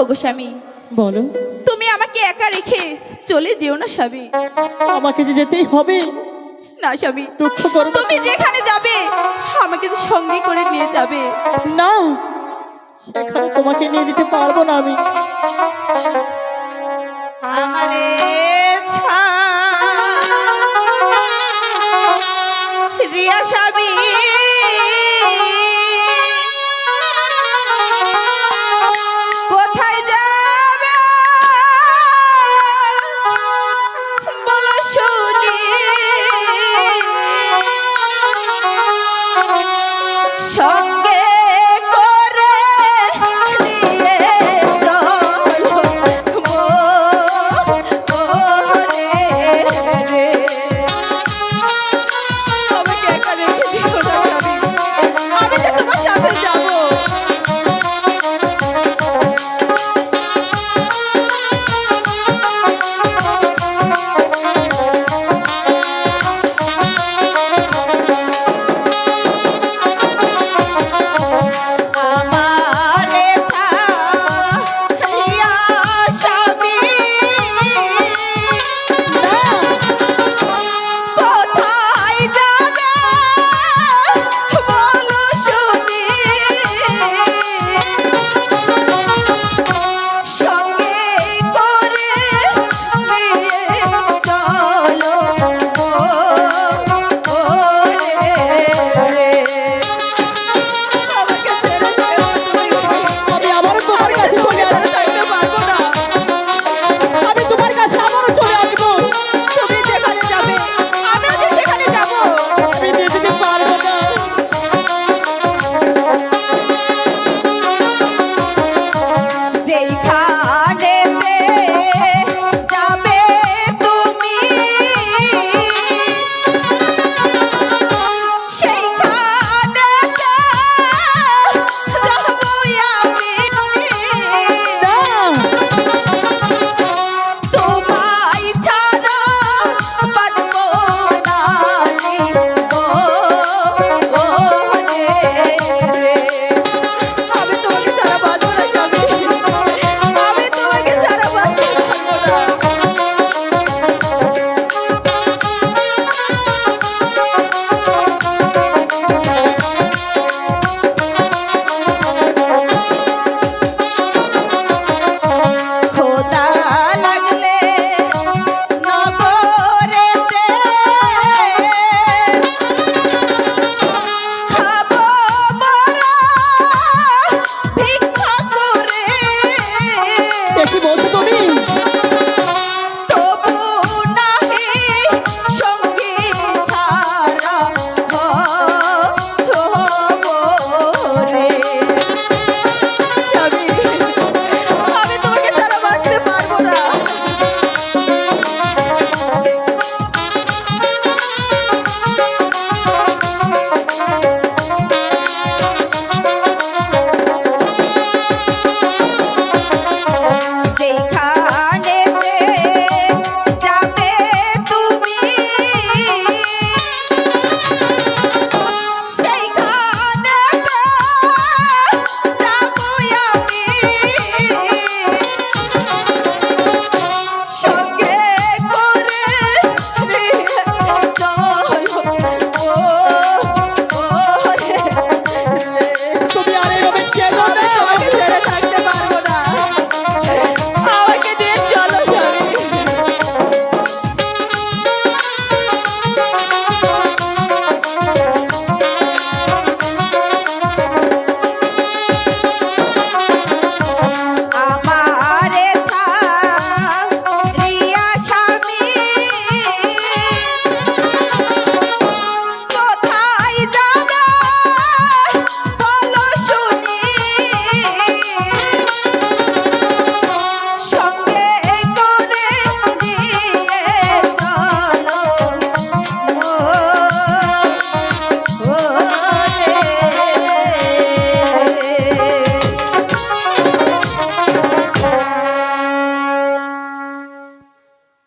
ওগো স্বামী বলো। তুমি আমাকে একা রেখে চলে যেও না স্বামী। আমাকে যে যেতেই হবে। না স্বামী দুঃখ করো। তুমি যেখানে যাবে আমাকে যে সঙ্গে করে নিয়ে যাবে। না সেখানে তোমাকে নিয়ে যেতে পারব না আমি। আমারে ছা রিয়া show.